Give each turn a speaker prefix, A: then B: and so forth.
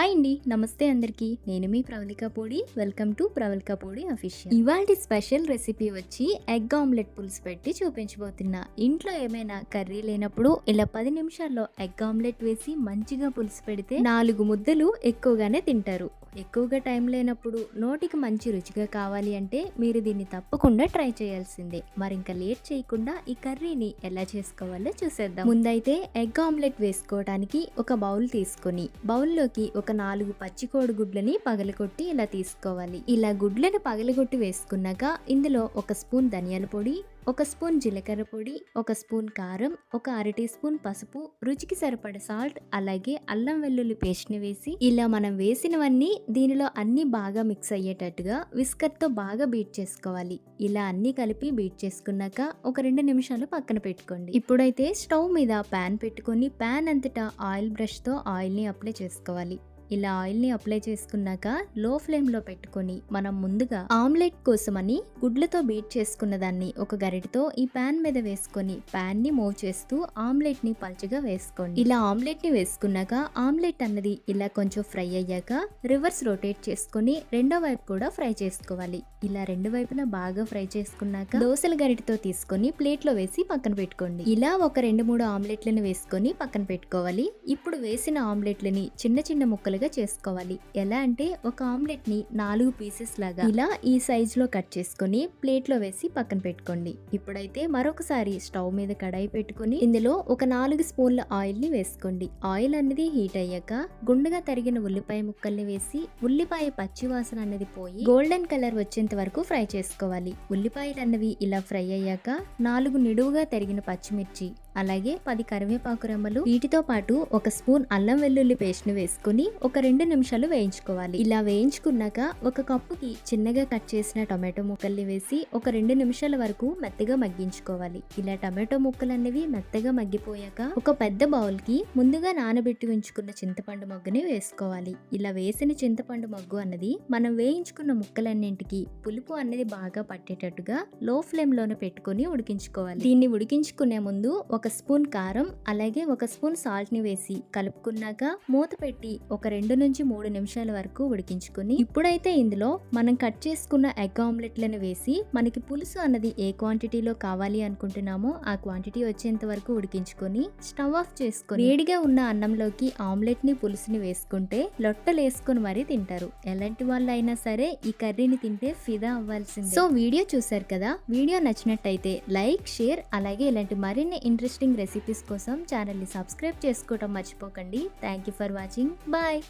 A: Hi అండి నమస్తే అందరికీ. నేను మీ ప్రవళిక పొడి. వెల్కమ్ టు ప్రవళిక పొడి అఫీషియల్. ఇవాళ స్పెషల్ రెసిపీ వచ్చి ఎగ్ ఆమ్లెట్ పులుసు పెట్టి చూపించబోతున్నా. ఇంట్లో ఏమైనా కర్రీ లేనప్పుడు ఇలా పది నిమిషాల్లో ఎగ్ ఆమ్లెట్ వేసి మంచిగా పులుసు పెడితే నాలుగు ముద్దలు ఎక్కువగానే తింటారు. ఎక్కువగా టైం లేనప్పుడు నోటికి మంచి రుచిగా కావాలి అంటే మీరు దీన్ని తప్పకుండా ట్రై చేయాల్సిందే. మరింక లేట్ చేయకుండా ఈ కర్రీని ఎలా చేసుకోవాలో చూసేద్దాం. ముందైతే ఎగ్ ఆమ్లెట్ వేసుకోవడానికి ఒక బౌల్ తీసుకొని బౌల్లోకి ఒక నాలుగు పచ్చి కోడిగుడ్లని పగలగొట్టి ఇలా తీసుకోవాలి. ఇలా గుడ్లను పగలగొట్టి వేసుకున్నాక ఇందులో ఒక స్పూన్ ధనియాల పొడి ఒక స్పూన్ జీలకర్ర పొడి ఒక స్పూన్ కారం ఒక అరటి స్పూన్ పసుపు రుచికి సరిపడ సాల్ట్ అలాగే అల్లం వెల్లుల్లి పేస్ట్ని వేసి ఇలా మనం వేసినవన్నీ దీనిలో అన్ని బాగా మిక్స్ అయ్యేటట్టుగా విస్కర్తో బాగా బీట్ చేసుకోవాలి. ఇలా అన్ని కలిపి బీట్ చేసుకున్నాక ఒక రెండు నిమిషాలు పక్కన పెట్టుకోండి. ఇప్పుడైతే స్టవ్ మీద ప్యాన్ పెట్టుకొని ప్యాన్ అంతటా ఆయిల్ బ్రష్తో ఆయిల్ని అప్లై చేసుకోవాలి. ఇలా ఆయిల్ని అప్లై చేసుకున్నాక లో ఫ్లేమ్లో పెట్టుకొని మనం ముందుగా ఆమ్లెట్ కోసమని గుడ్లతో బీట్ చేసుకున్న దాన్ని ఒక గరిటతో ఈ ప్యాన్ మీద వేసుకొని ప్యాన్ని మూవ్ చేస్తూ ఆమ్లెట్ని పల్చగా వేసుకోండి. ఇలా ఆమ్లెట్ని వేసుకున్నాక ఆమ్లెట్ అన్నది ఇలా కొంచెం ఫ్రై అయ్యాక రివర్స్ రొటేట్ చేసుకొని రెండో వైపు కూడా ఫ్రై చేసుకోవాలి. ఇలా రెండు వైపులా బాగా ఫ్రై చేసుకున్నాక దోశల గరిటతో తీసుకొని ప్లేట్లో వేసి పక్కన పెట్టుకోండి. ఇలా ఒక రెండు మూడు ఆమ్లెట్లను వేసుకొని పక్కన పెట్టుకోవాలి. ఇప్పుడు వేసిన ఆమ్లెట్లని చిన్న చిన్న ముక్కలుగా చేసుకోవాలి. ఎలా అంటే ఒక ఆమ్లెట్ని నాలుగు పీసెస్ లాగా ఇలా ఈ సైజ్లో కట్ చేసుకొని ప్లేట్లో వేసి పక్కన పెట్టుకోండి. ఇప్పుడైతే మరొకసారి స్టవ్ మీద కడాయి పెట్టుకుని ఇందులో ఒక నాలుగు స్పూన్ల ఆయిల్ని వేసుకోండి. ఆయిల్ అనేది హీట్ అయ్యాక గుండుగా తరిగిన ఉల్లిపాయ ముక్కల్ని వేసి ఉల్లిపాయ పచ్చి వాసన అనేది పోయి గోల్డెన్ కలర్ వచ్చేంత వరకు ఫ్రై చేసుకోవాలి. ఉల్లిపాయలు అన్నవి ఇలా ఫ్రై అయ్యాక నాలుగు నిడువుగా తరిగిన పచ్చిమిర్చి అలాగే పది కరివేపాకు రెమ్మలు వీటితో పాటు ఒక స్పూన్ అల్లం వెల్లుల్లి పేస్ట్ని వేసుకుని ఒక రెండు నిమిషాలు వేయించుకోవాలి. ఇలా వేయించుకున్నాక ఒక కప్పుకి చిన్నగా కట్ చేసిన టొమాటో ముక్కల్ని వేసి ఒక రెండు నిమిషాల వరకు మెత్తగా మగ్గించుకోవాలి. ఇలా టమాటో ముక్కలు అనేవి మెత్తగా మగ్గిపోయాక ఒక పెద్ద బౌల్కి ముందుగా నానబెట్టి ఉంచుకున్న చింతపండు మొగ్గుని వేసుకోవాలి. ఇలా వేసిన చింతపండు మొగ్గు అన్నది మనం వేయించుకున్న ముక్కలన్నింటికి పులుపు అనేది బాగా పట్టేటట్టుగా లో ఫ్లేమ్లోనే పెట్టుకొని ఉడికించుకోవాలి. దీన్ని ఉడికించుకునే ముందు ఒక స్పూన్ కారం అలాగే ఒక స్పూన్ సాల్ట్ని వేసి కలుపుకున్నాక మూత పెట్టి ఒక రెండు నుంచి మూడు నిమిషాల వరకు ఉడికించుకుని ఇప్పుడైతే ఇందులో మనం కట్ చేసుకున్న ఎగ్ ఆమ్లెట్లను వేసి మనకి పులుసు అన్నది ఏ క్వాంటిటీలో కావాలి అనుకుంటున్నామో ఆ క్వాంటిటీ వచ్చేంత వరకు ఉడికించుకొని స్టవ్ ఆఫ్ చేసుకొని వేడిగా ఉన్న అన్నంలోకి ఆమ్లెట్ని పులుసుని వేసుకుంటే లొట్టలు వేసుకొని మరీ తింటారు. ఎలాంటి వాళ్ళు అయినా సరే ఈ కర్రీని తింటే ఫిదా అవ్వాల్సిందే. సో వీడియో చూసారు కదా? వీడియో నచ్చినట్టయితే లైక్ షేర్ అలాగే ఇలాంటి మరిన్ని ఇంట్రెస్ట్ ఇంట్రెస్టింగ్ రెసిపీస్ కోసం ఛానల్ని సబ్స్క్రైబ్ చేసుకోవటం మర్చిపోకండి. Thank you for watching bye